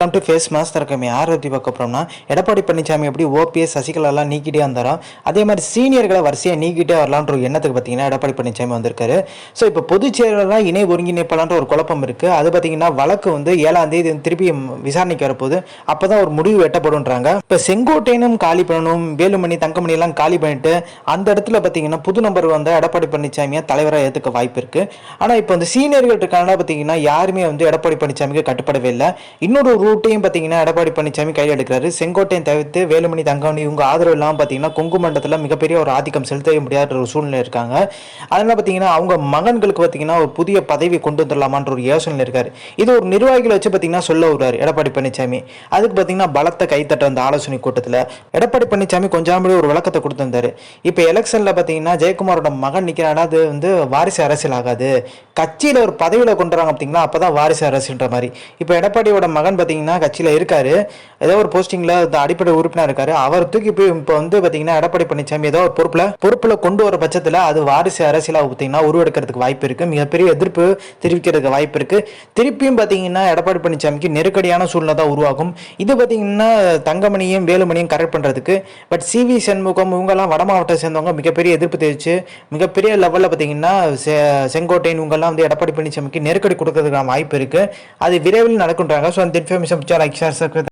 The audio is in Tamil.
கம் டு ஃபேஸ் மாஸ்டர் கம்மி. ஆரோத்தி பார்க்க போகிறோம்னா எடப்பாடி பழனிசாமி எப்படி ஓபிஎஸ் சசிகலாலாம் நீக்கிட்டே வந்தாரோ அதே மாதிரி சீனியர்களை வரிசையாக நீக்கிட்டே வரலான்ற ஒரு எண்ணத்துக்கு பார்த்தீங்கன்னா எடப்பாடி பழனிசாமி வந்திருக்காரு. ஸோ இப்போ பொதுச் செயலாளராக இணை ஒருங்கிணைப்பாளன்ற ஒரு குழப்பம் இருக்குது அது பார்த்தீங்கன்னா வழக்கு வந்து ஏழாம் தேதி திருப்பி விசாரணைக்கு வரப்போகுது. அப்போ தான் ஒரு முடிவு எட்டப்படுன்றாங்க இப்போ செங்கோட்டையனும் காலி பண்ணணும் வேலுமணி தங்கமணி எல்லாம் காலி பண்ணிட்டு அந்த இடத்துல பார்த்தீங்கன்னா புது நம்பர் வந்த எடப்பாடி பழனிசாமியை தலைவராக ஏற்றுக்க வாய்ப்பு இருக்குது ஆனால் இப்போ அந்த சீனியர்கள் இருக்காங்கன்னா பார்த்தீங்கன்னா யாருமே வந்து எடப்பாடி பழனிசாமிக்கு கட்டுப்படவே இல்லை. இன்னொரு ரூட்டையும் பார்த்தீங்கன்னா எடப்பாடி பழனிசாமி கையில் எடுக்கிறாரு. செங்கோட்டையை தவிர்த்து வேலுமணி தங்கமணி இவங்க ஆதரவு இல்லாமல் பார்த்தீங்கன்னா கொங்கு மண்டலத்தில் மிகப்பெரிய ஒரு ஆதிக்கம் செலுத்தவே முடியாத ஒரு சூழ்நிலை இருக்காங்க. அதனால் பார்த்தீங்கன்னா அவங்க மகன்களுக்கு பார்த்தீங்கன்னா ஒரு புதிய பதவி கொண்டு வந்துடலாமான்ற ஒரு யோசனை இருக்காரு. இது ஒரு நிர்வாகிகளை வச்சு பார்த்தீங்கன்னா சொல்ல வருவார் எடப்பாடி பழனிசாமி அதுக்கு பார்த்தீங்கன்னா பலத்த கைத்தட்ட அந்த ஆலோசனை கூட்டத்தில் எடப்பாடி பழனிசாமி கொஞ்சம் முன்னாடி ஒரு விளக்கத்தை கொடுத்துருந்தாரு. இப்போ எலெக்ஷனில் பார்த்தீங்கன்னா ஜெயக்குமாரோட மகன் நிற்கிறானா அது வந்து வாரிசு அரசியல் ஆகாது. கட்சியில் ஒரு பதவியில் கொண்டுறாங்க பார்த்தீங்கன்னா அப்போ தான் வாரிசு அரசுன்ற மாதிரி. இப்போ எடப்பாடியோட மகன் பார்த்தீங்கன்னா கட்சியில் இருக்காரு. ஏதோ ஒரு போஸ்டிங்கில் அடிப்படை உறுப்பினர் இருக்காரு. அவர் தூக்கி போய் இப்போ வந்து பார்த்தீங்கன்னா எடப்பாடி பழனிசாமி ஏதோ ஒரு பொறுப்பில் பொறுப்பில் கொண்டு வர பட்சத்தில் அது வாரிசு அரசியலாக பார்த்தீங்கன்னா உருவெடுக்கிறதுக்கு வாய்ப்பு இருக்குது மிகப்பெரிய எதிர்ப்பு தெரிவிக்கிறதுக்கு வாய்ப்பு இருக்குது திருப்பியும் பார்த்தீங்கன்னா எடப்பாடி பழனிசாமிக்கு நெருக்கடியான சூழ்நிலை தான் உருவாகும். இது பார்த்தீங்கன்னா தங்கமணியும் வேலுமணியும் கரெக்ட் பண்ணுறதுக்கு பட் சிவி சண்முகம் இவங்கெல்லாம் வட மாவட்டத்தை சேர்ந்தவங்க மிகப்பெரிய எதிர்ப்பு தெரிவித்து மிகப்பெரிய லெவலில் பார்த்தீங்கன்னா செங்கோட்டையின் செங்கோட்டையன் இவங்கெல்லாம் வந்து எடப்பாடி பழனிசாமிக்கு நெருக்கடி கொடுக்கறதுக்கான வாய்ப்பு இருக்குது அது விரைவில் நடக்குன்றாங்க ஸோ அந்த இன்ஃபர்மேஷன் सब चार एक्सरसाइज करते